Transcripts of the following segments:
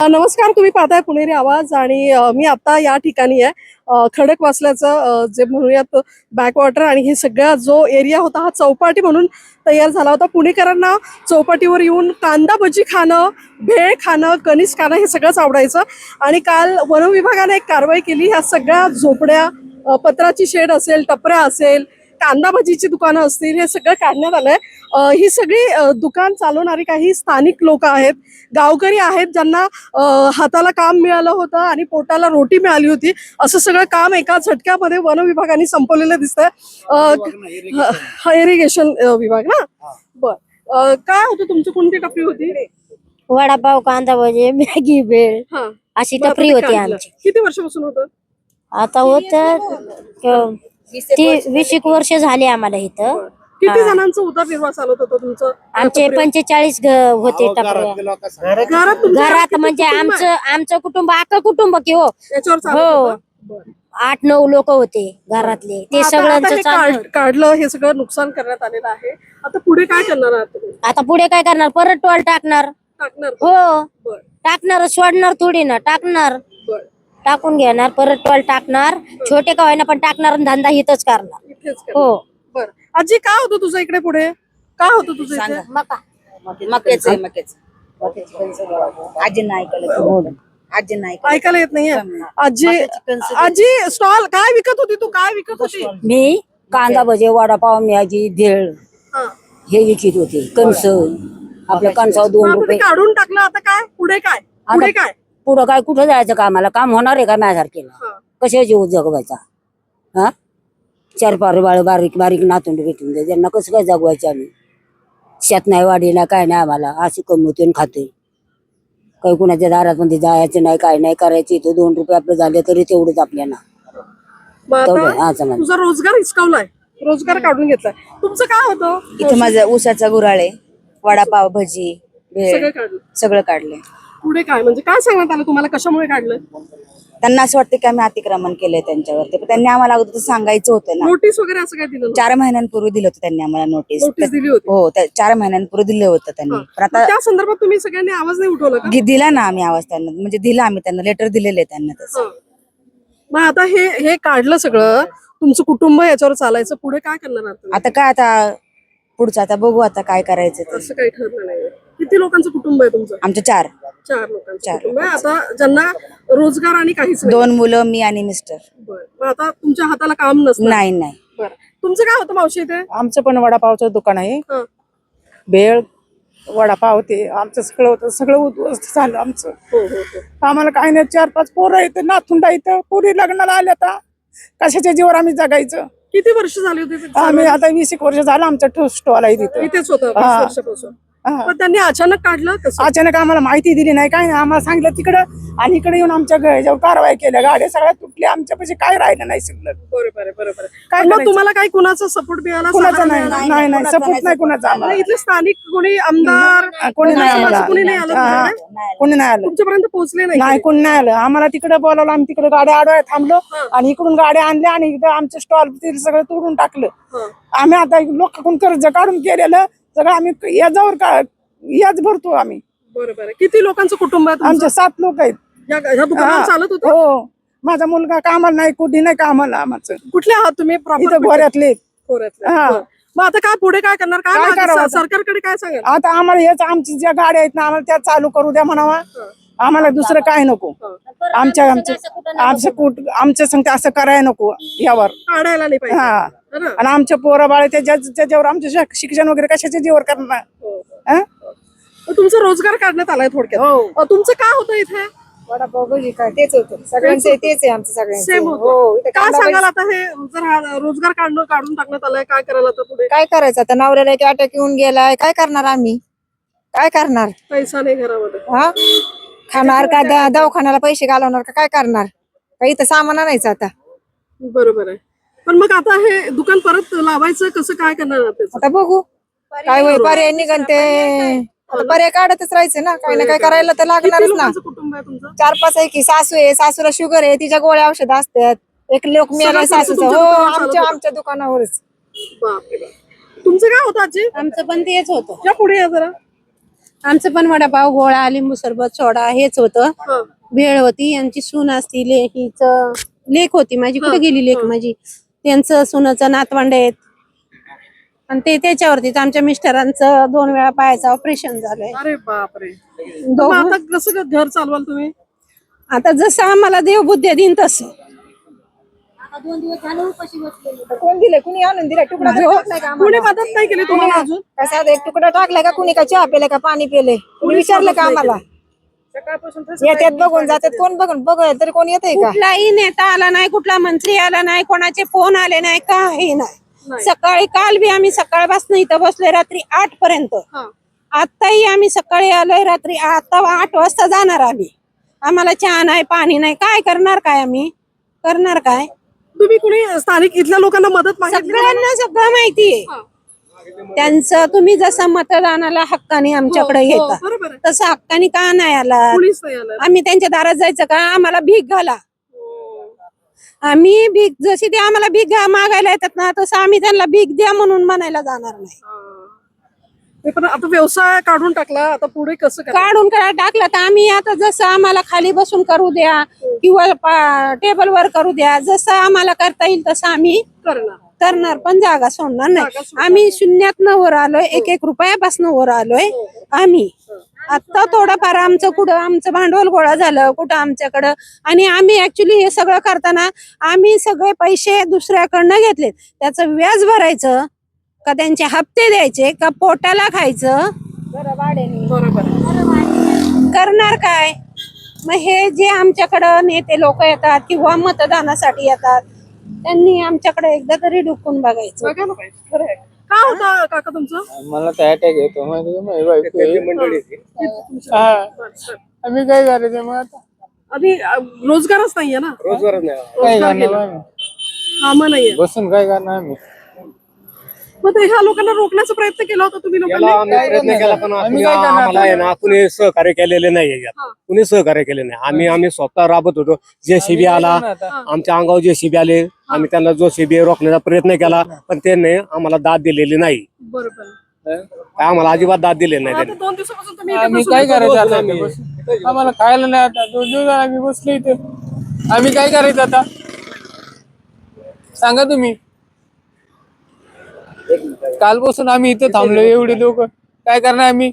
नमस्कार तुम्ही पाहताय पुणेरी आवाज आणि मी आता या ठिकाणी आहे. खडक वासल्याचं जे म्हणूयात बॅकवॉटर आणि हे सगळा जो एरिया होता हा चौपाटी म्हणून तयार झाला होता. पुणेकरांना चौपाटीवर येऊन कांदा भजी खाणं भेळ खाणं कणीस खाणं हे सगळंच आवडायचं. आणि काल वनविभागाने एक कारवाई केली. ह्या सगळ्या झोपड्या पत्राची शेड असेल टपऱ्या असेल कांदा भजीची दुकानं असतील हे सगळं काढण्यात आलंय. ही सगळी दुकान चालवणारी काही स्थानिक लोक आहेत. गावकरी आहेत ज्यांना हाताला काम मिळालं होतं आणि पोटाला रोटी मिळाली होती. असं सगळं काम एका झटक्यामध्ये वन विभागाने संपवलेलं दिसतंय. हा इरिगेशन विभाग ना? बर. काय होतं? तुमची कोणती टपरी होती? वडापाव कांदा भजे मॅगी भेळ. हा. अशी टपरी होती. आमची. किती वर्षापासून होतं? आता होत ती वीस एक वर्ष झाली आम्हाला इथं. किती हा. जणांचा उदरनिर्वाह चालत होता तुमचं? आमचे पंचेचाळीस होते टपऱ्या घरात तुमच्या घरात किती म्हणजे कुटुंब आहे? आमचं आमचं कुटुंब अख्खं कुटुंब की हो. याच्यावर चालत हो. होतं? बरं. आठ नऊ लोक होते घरातले. ते आता- आता सगळ्यांचं हे काढ- काढलं हे सगळं नुकसान करण्यात आलेलं आहे. आता पुढे काय करणार आहात तुम्ही? आता पुढे काय करणार? परत टोल टाकणार. टाकणार हो. बर. टाकणार सोडणार थोडी ना टाकणार. टाकून घेणार परत टोल टाकणार छोटे का होईना पण टाकणार आणि धंदा हिथच करणार. इथेच करणार. हो. बर. आजी काय होतं तुझं इकडे पुढे? काय होतं तुझं इथे? मका. मकेच आहे मकेच आजी नाही ऐकलं आजी नाही. ऐकायला येत. नाहीये? आजी आजी स्टॉल काय विकत होती तू? काय विकत होती? मी कांदा भजे वडापाव मॅगी भेळ हा. हे विकत होते. कणस. आपल्या कणसावर मग दोन आता ते रुपये. काढून टाकलं. आता काय? पुढे काय? पुढे काय? पुढं काय कुठं जायचं कामाला? काम होणार आहे का माझ्यासारखेला. कशा जीव जगवायचा? हा? चार पार बाळ बारीक बारीक नातूंड भेटून दे. त्यांना कसं काय जगवायचं आम्ही? शेत नाही वाडी नाही काय नाही आम्हाला. अशी कमवतोय आणि खातोय. काही कुणाच्या दारात मध्ये जायचं नाही काय नाही करायचं. इथं दोन रुपये आपलं झाले तरी तेवढंच आपल्याला. मग तेवढं आता चालेल तुझा रोजगार हिसकावलाय. रोजगार काढून घेतलाय. तुमचं काय होतं? इथं माझा ऊसाचा गुराळे वडापाव भजी सगळं काढलं. सगळं काढलंय. पुढे काय? म्हणजे काय सांगण्यात आलं? तुम्हाला कशामुळे काढलं? त्यांना असं वाटतं की आम्ही अतिक्रमण केलंय त्यांच्यावरती. पण त्यांनी आम्हाला अगोदर सांगायचं होतं ना. नोटीस वगैरे असं काय दिलं? चार महिन्यांपूर्वी दिलं होतं त्यांनी आम्हाला नोटीस नोटीस दिली होती. हो त्या चार महिन्यांपूर्वी दिलं होतं त्यांनी. पण आता त्या संदर्भात तुम्ही सगळ्यांनी आवाज नाही उठवला का? दिला ना आम्ही आवाज त्यांना. म्हणजे दिला आम्ही त्यांना. लेटर दिलेले त्यांना तसं. हा. मग आता हे हे काढलं सगळं. तुमचं कुटुंब याच्यावर चालायचं. पुढे काय करणार आहात तुम्ही? आता काय आता पुढचं? आता बघू आता काय करायचं ते. असं काही ठरलं नाही किती लोकांचं कुटुंब आहे तुमचं? आमचे चार. चार लोकांचं चार कुटुंब आहे. आता ज्यांना रोजगार आणि काहीच नाही. दोन मुलं मी आणि मिस्टर. बरं. मग आता तुमच्या हाताला काम नसतं. नाही नाही. बरं. तुमचं काय होतं मावशी इथे? आमचं पण वडापावचं दुकान आहे. हा. भेळ वडापाव ते आमचं सगळं होतं. सगळं उद्ध्वस्त झालं आमचं. हो हो हो. आम्हाला काही नाही. चार पाच पोरं येतं नाथुंडा इथं. पोरी लग्नाला आल्या आता. कशाच्या जीवर आम्ही जगायचं? किती वर्ष झाली होती ते आम्ही आता वीस एक वर्ष झालं आमचं ठो- स्टॉल आहे तिथं. इथेच होतं वीस हा. वर्षापासून. हा. पण त्यांनी अचानक काढलं कसं अचानक आम्हाला माहिती दिली नाही काय नाही. आम्हाला सांगितलं तिकडं आणि इकडे येऊन आमच्या घराच्यावर कारवाई केल्या. गाड्या सगळ्या तुटल्या. आमच्यापाशी काय राहिलं नाही शिल्लक बरोबर आहे बरोबर आहे. काय पण मग करायचं? तुम्हाला काही कुणाचा सपोर्ट मिळाला? कुणाचा सहारा नाही मिळाला? नाही नाही. सपोर्ट नाही कुणाचा आम्हाला. नाही, इथले स्थानिक कोणी आमदार कोणी नाही आम्हाला कोणी नाही आलं हा? कोणी नाही आलं. तुमच्यापर्यंत पोहोचले नाही नाही कोण नाही आलं. आम्हाला तिकडे बोलावलं. आम्ही तिकडे गाड्या आडव्या थांबलो आणि इकडून गाड्या आणल्या आणि इकडे आमचं स्टॉल सगळं तोडून टाकलं. आम्ही आता लोकांकडून कर्ज काढून केलेलं. सगळं आम्ही याच्यावर का याच भरतो आम्ही. बरोबर आहे. किती लोकांचं कुटुंब आहे तुमचं? आमचे सात लोक आहेत. या ह्या दुकानावर हा. चालत होतं? हो. माझा मुलगा कामाला नाही कुठे नाही कामाला आमचं कुठले आहात तुम्ही? प्रॉपर इथं गोऱ्यातले हा. मग आता काय पुढे काय करणार? काय काय करावं आता? सरकारकडे काय सांगाल? आता आम्हाला हेच आमची ज्या गाड्या आहेत ना आम्हाला त्या चालू करू द्या म्हणावा. आम्हाला दुसरं काय नको. आमच्या आमच्या आमचं कुठ आमच्या संगत असं करायला नको यावर. काढायला नाही पाहिजे. हा? आणि आमच्या पोरं बाळ त्याच्या त्याच्यावर आमचं शिक- शिक्षण वगैरे कशाच्या जीवर करणार? हो. तुमचा रोजगार काढण्यात आलाय थोडक्यात. हो. तुमचं काय होतं इथे? वडापाव भजी काय तेच होतं. सगळ्यांचे तेच आहे आमचं सगळ्यांचं. सेम हो काय कांदा सांगाल भजी- आता हे जर हा रोजगार काढणं काढून टाकण्यात आलाय काय करायला आता पुढे? काय करायचं आता? नवऱ्याला एक अटॅक येऊन गेलाय. काय करणार आम्ही? काय करणार? पैसा नाही घरामध्ये. हा? खाणार का? द- दवाखान्याला पैसे घालवणार का? काय करणार? काही तर सामान आणायचं आता. बरोबर आहे. पण मग आता हे दुकान परत लावायचं कसं काय करणार आता बघू. काय होईल? पर्याय निघन ते. आता पर्याय काढतच राहायचं ना. काही ना काय करायला तर लागणारच ना. लोकांचं कुटुंब आहे तुमचं? चार पाच आहे की सासू आहे. सासूला शुगर आहे. तिच्या गोळ्या औषध असतात. एक लोक मिळाला सासूचं. तुमच्या हो दुकानावर चालत आमच्या होतं? आमच्या दुकानावरच. बापरे बाप. तुमचं काय होतं आजी? आमचं पण तेच होतं. या पुढे या जरा. आमचं पण वडापाव गोळा लिंबू सरबत सोडा हेच होतं. भेळ होती यांची सून असती लेकीच लेख होती माझी. कुठे गेली लेख माझी? त्यांचं सुनाचं नातवंड आहेत. आणि ते त्याच्यावरतीच आमच्या मिस्टरांचं दोन वेळा पायाचं ऑपरेशन झालंय. अरे बापरे. मग दोघं आता कसं घर चालवाल तुम्ही? आता जसं आम्हाला देव बुद्धी देईन तसं. कोण दिले कुणी आणून दिला तुकडा तरी टाकलाय का कुणी आम्हाला? मदत नाही केली तुम्हाला अजून? कसा एक तुकडा टाकलाय का? कुणी का चहा पेले का? पाणी पेले कुणी विचारलं का आम्हाला? सकाळपासून येतात बघून जातात. कोण बघून? बघ तरी कोण येतंय का? कुठलाही नेता आला नाही कुठला मंत्री आला नाही कोणाचे फोन आले नाही काही नाही. सकाळी काल बी आम्ही सकाळपासून इथं बसलोय रात्री आठ पर्यंत. आताही आम्ही सकाळी आलोय रात्री आता आठ वाजता जाणार आम्ही. आम्हाला चहा नाही पाणी नाही काय करणार काय आम्ही? करणार काय? तुम्ही कुणी स्थानिक इथल्या लोकांना मदत मागितली? सगळ्यांना सगळं माहितीये त्यांचं तुम्ही जसं मतदानाला हक्काने आमच्याकडे हो, येता बरोबर आहे. तसं हक्काने का नाही आला? आम्ही त्यांच्या दारात जायचं का? आम्हाला भीक घाला. आम्ही भीक जशी ते आम्हाला भीक घ्या मागायला येतात ना तसं आम्ही त्यांना भीक द्या म्हणून म्हणायला जाणार नाही. ते पण आता व्यवसाय काढून टाकला आता पुढे कसं काढून करा टाकला तर आम्ही आता जसं आम्हाला खाली बसून करू द्या किंवा टेबल वर करू द्या जसं आम्हाला करता येईल तसं आम्ही करणार. करणार पण जागा सोडणार नाही. आम्ही शून्यातनं वर आलोय एक एक रुपयापासून वर आलोय. आम्ही. आता थोडंफार आमचं कुठं आमचं भांडवल गोळा झालं कुठं आमच्याकडं. आणि आम्ही ऍक्च्युली हे सगळं करताना आम्ही सगळे पैसे दुसऱ्याकडनं घेतले त्याचं व्याज भरायचं का त्यांचे हप्ते द्यायचे का पोटाला खायचं. बरोबर. करणार काय? मग हे जे आमच्याकडं नेते लोक येतात किंवा मतदानासाठी येतात त्यांनी आमच्याकडे एकदा तरी डुकून बघायचं. बघायला पाहिजे खरं आहे. का होता काका तुमचं? मला तर अटॅक येतो माहिती का? माझी बायको आहे. हा. आम्ही काय करायचं मग आता? आणि अ, रोजगारच नाहीये ना? काय करणार आम्ही? काम नाहीये. बसून काय करणार आम्ही? मग ह्या लोकांना रोखण्याचा प्रयत्न केला होता तुम्ही लोकांनी? आम्ही प्रयत्न केला पण आम्ही कुणी काय करणार? आम्हाला आहे ना कुणी सहकार्य केलेले नाही याच्यात कुणी सहकार्य केले नाही. आम्ही आम्ही स्वतः राबत होतो. जे शिबी आला आमच्या अंगावर जे शिबी आले आम्ही त्यांना जो शिबी रोखण्याचा प्रयत्न केला पण त्यांनी आम्हाला दाद दिलेली नाही. बरोबर. काय आम्हाला अजिबात दाद दिले नाही आता त्यांनी. दोन दिवसापासून तुम्ही इथे आम्ही बसून काय होता. करायचं आता? इथे बसून? आम्हाला खायला नाही आता. दोन दिवस झाले आम्ही बसलो इथे. आम्ही काय करायचं आता? सांगा तुम्ही. कालपासून आम्ही इथे थांबलो एवढे लोक. काय करणार आम्ही?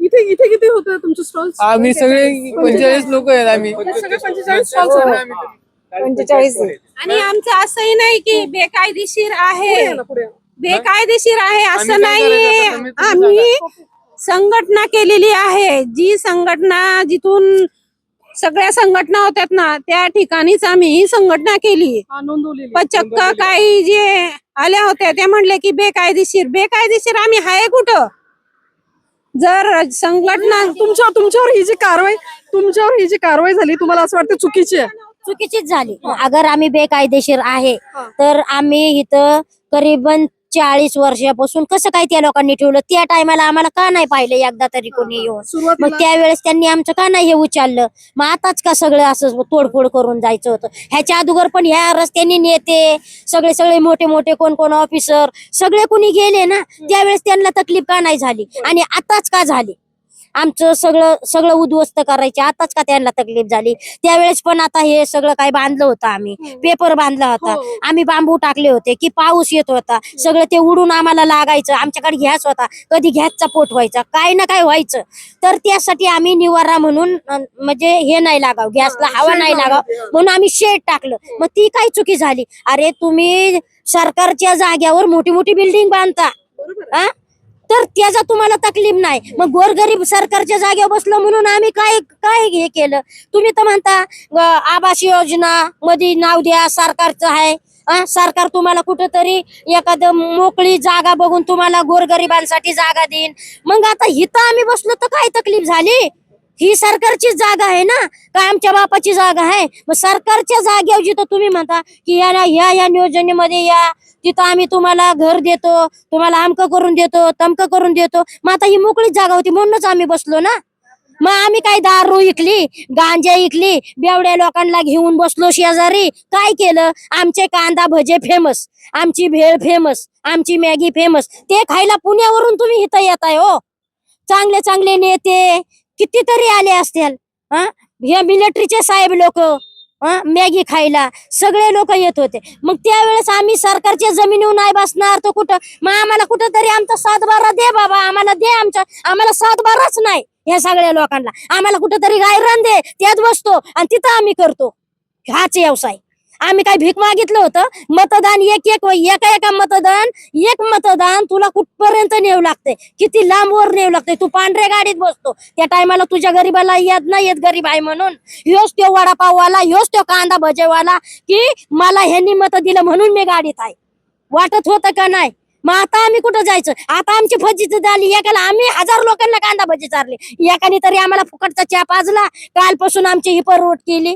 इथे इथे किती होते तुमचे स्टॉल्स आम्ही सगळे पंचेचाळीस. लोक आहेत आम्ही. सगळे पंचेचाळीस पंचेचाळीस आणि आमचं असंही नाही की बेकायदेशीर आहे. बेकायदेशीर आहे असं? तुम्ही आम्ही संघटना केलेली आहे. जी संघटना जिथून सगळ्या संघटना होत्यात ना त्या ठिकाणीच आम्ही ही संघटना केली. पण चक्क काही जे आल्या होत्या ते म्हणले की बेकायदेशीर बेकायदेशीर आम्ही आहे कुठं? जर संघटना तुमच्या तुमच्यावर ही जी कारवाई तुमच्यावर ही जी कारवाई झाली तुम्हाला असं वाटतं चुकीची आहे? चुकीचीच झाली. अगर आम्ही बेकायदेशीर आहे तर आम्ही इथं करीबन चाळीस वर्षापासून कसं काय त्या लोकांनी ठेवलं? त्या टायमाला आम्हाला का नाही पाहिलं एकदा तरी कोणी येऊन? मग त्यावेळेस त्यांनी आमचं का नाही हे उचललं? मग आताच का सगळं असं तोडफोड करून जायचं होतं? ह्याच्या अगोदर पण ह्या रस्त्याने नेते सगळे सगळे मोठे मोठे कोण कोण ऑफिसर सगळे कोणी गेले ना त्यावेळेस त्यांना तकलीफ का नाही झाली? आणि आताच का झाली? आमचं सगळं सगळं उद्ध्वस्त करायचे. आताच का त्यांना तकलीफ झाली? त्यावेळेस पण आता हे सगळं काही बांधलं होतं आम्ही. पेपर बांधला होता. हो. आम्ही बांबू टाकले होते की पाऊस येत होता. सगळं ते उडून आम्हाला लागायचं. आमच्याकडे गॅस होता. कधी गॅसचा पोट व्हायचा. काय ना काय व्हायचं. तर त्यासाठी आम्ही निवारा म्हणून म्हणजे हे नाही लागाव. गॅसला हवा नाही लागाव. म्हणून आम्ही शेड टाकलं. मग ती काय चुकी झाली? अरे तुम्ही सरकारच्या जाग्यावर मोठी मोठी बिल्डिंग बांधता. हा? तर त्याचा तुम्हाला तकलीफ नाही. मग गोरगरीब सरकारच्या जागेवर बसलो म्हणून आम्ही काय काय हे केलं? तुम्ही तर म्हणता आवास योजना मध्ये नाव द्या सरकारचं आहे. सरकार तुम्हाला कुठंतरी एखाद मोकळी जागा बघून तुम्हाला गोरगरिबांसाठी जागा देईन. मग आता हिथं आम्ही बसलो तर काय तकलीफ झाली? ही सरकारचीच जागा आहे ना? का आमच्या बापाची जागा आहे? मग सरकारच्या जागेवर जिथं तुम्ही म्हणता की या या या योजनेमध्ये या. तिथं आम्ही तुम्हाला घर देतो तुम्हाला आमकं करून देतो तमकं करून देतो. मग आता ही मोकळीच जागा होती म्हणूनच आम्ही बसलो ना? मग आम्ही काय दारू इकली गांजा इकली बेवड्या लोकांना घेऊन बसलो शेजारी. काय केलं? आमचे कांदा भजे फेमस आमची भेळ फेमस आमची मॅगी फेमस ते खायला पुण्यावरून तुम्ही इथं येताय हो. चांगले चांगले नेते कितीतरी आले असतील हा? हे मिलिटरीचे साहेब लोक मॅगी खायला. सगळे लोक येत होते. मग त्यावेळेस आम्ही सरकारच्या जमिनीवर नाही बसणार तर कुठं? मग आम्हाला कुठं तरी आमचा सातबारा दे बाबा. आम्हाला दे आमच्या आम्हाला सातबाराच नाही या सगळ्या लोकांना. आम्हाला कुठंतरी गायरान दे. त्यात बसतो आणि तिथं आम्ही करतो. हाच व्यवसाय. आम्ही काय भीक मागितलं होतं? मतदान एक एक एका एका मतदान एक मतदान तुला कुठपर्यंत नेऊ लागते किती लांबवर नेऊ लागते तू पांढऱ्या गाडीत बसतो. त्या टायमाला तुझ्या गरीबाला येत नाही येत गरीब आहे म्हणून. ह्योच तो वडापाववाला ह्योच तो कांदा भजेवाला की मला ह्यांनी मत दिलं म्हणून मी गाडीत आहे. वाटत होतं का नाही? मग आता आम्ही कुठं जायचं? आता आमची फजी झाली. एकाला आम्ही हजार लोकांना कांदा भजी चारली. एकाने तरी आम्हाला फुकटचा चहा पाजला. कालपासून आमची ही परवट केली.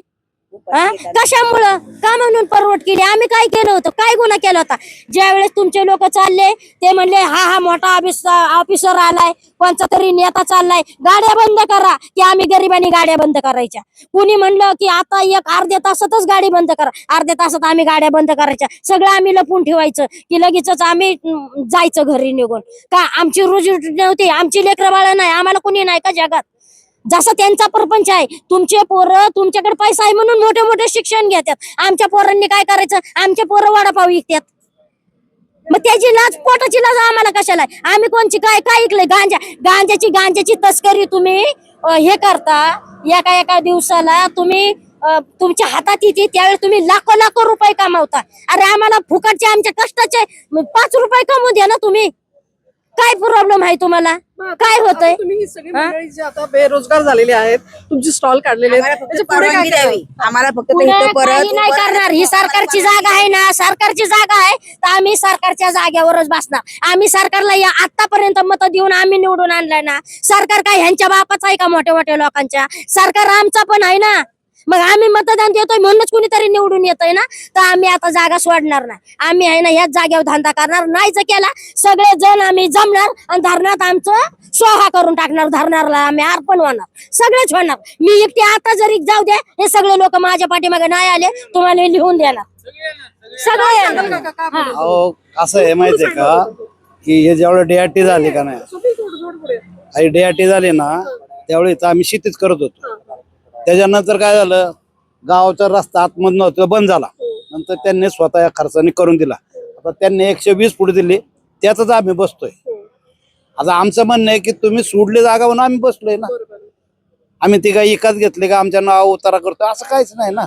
कशामुळं? का म्हणून परवट केली? आम्ही काय केलं होतं? काय गुन्हा केला होता? ज्या वेळेस तुमचे लोक चालले ते म्हणले हा हा मोठा ऑफिसर आलाय. कोणचा तरी नेता चाललाय. गाड्या बंद करा. की आम्ही गरिबांनी गाड्या बंद करायच्या. कुणी म्हणलं की आता एक अर्ध्या तासातच गाडी बंद करा. अर्ध्या तासात आम्ही गाड्या बंद करायच्या. सगळं आम्ही लपून ठेवायचं. की लगेचच आम्ही जायचं घरी निघून. का आमची रोजी नव्हती. आमची लेकरं बाळ नाही. आम्हाला कुणी नाही का जगात? जसं त्यांचा प्रपंच आहे तुमचे पोरं तुमच्याकडे पैसा आहे म्हणून मोठे मोठे शिक्षण घेतात. आमच्या पोरांनी काय करायचं? आमचे पोरं वडापाव विकतात. मग त्याची लाज पोटाची लाज आम्हाला कशाला आम्ही कोणची काय काय ऐकलंय? गांजा. गांजाची गांजाची तस्करी तुम्ही हे करता. एका एका दिवसाला तुम्ही तुमच्या हातात येते त्यावेळेस तुम्ही लाखो लाखो रुपये कमावता. अरे आम्हाला फुकटचे आमच्या कष्टाचे पाच रुपये कमवू द्या ना तुम्ही. काय प्रॉब्लेम आहे तुम्हाला काय होतंय? आता तुम्ही ही सगळी हा? मंडळी जी आता बेरोजगार झालेली आहेत तुमची स्टॉल काढलेले त्याच्या पुढे काय परवानगी कराल? द्यावी आम्हाला फक्त ते पुढे इथं परत काही नाही करणार ही सरकारची जागा आहे ना सरकारची जागा आहे तर आम्ही सरकारच्या जागेवरच बसणार आम्ही सरकारला या आतापर्यंत मत देऊन आम्ही निवडून आणलंय ना सरकार काय ह्यांच्या बापाचं आहे का मोठ्या मोठ्या लोकांच्या सरकार आमचा पण आहे ना मग आम्ही मतदान देतोय म्हणूनच कुणीतरी निवडून येतोय ना? तर आम्ही आता जागा सोडणार नाही. आम्ही आहे ना ह्याच जागेवर धंदा करणार. नाही जर केला सगळे जण आम्ही जमणार आणि धरणात आमचं सोहा करून टाकणार. धरणारला आम्ही अर्पण होणार. सगळेच होणार. मी एकटी आता जरी जाऊ द्या हे सगळे लोक माझ्या पाठीमागे नाही आले तुम्हाला हे लिहून देणार. सगळे? अहो असं आहे माहितीये का? की हे जेवढं डीआरटी झाली का नाही? डीआरटी झाली ना त्यावेळी इथं आम्ही शेतीच करत होतो. त्याच्यानंतर काय झालं गावाचा रस्ता आतमधनं होता बंद झाला. नंतर त्यांनी स्वतः या खर्चाने करून दिला. आता त्यांनी एकशे वीस फूट दिली त्यातच आम्ही बसतोय. आता आमचं म्हणणं आहे की तुम्ही सोडली जागा म्हणून आम्ही बसलोय ना. आम्ही ती काही एकाच घेतली का आमच्या नाव उतारा करतो असं काहीच नाही ना.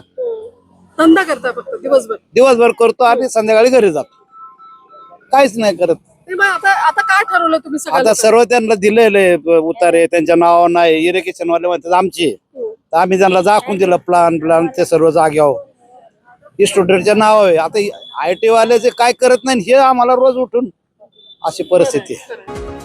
धंदा करता फक्त दिवसभर. दिवसभर करतो आणि संध्याकाळी घरी जातो. काहीच नाही करत. ते मग आता आता काय ठरवलं तुम्ही आता? सर्व त्यांना दिलेले उतारे त्यांच्या नावावर नाही इरिगेशन वाले म्हणतात आमची आहे. तर आम्ही त्यांना दाखवून दिलं प्लान प्लान ते सर्व जाग्यावर. स्टुडंटच्या नाव आहे. आता आय टी वाल्याचे काय करत नाही हे आम्हाला रोज उठून अशी परिस्थिती आहे.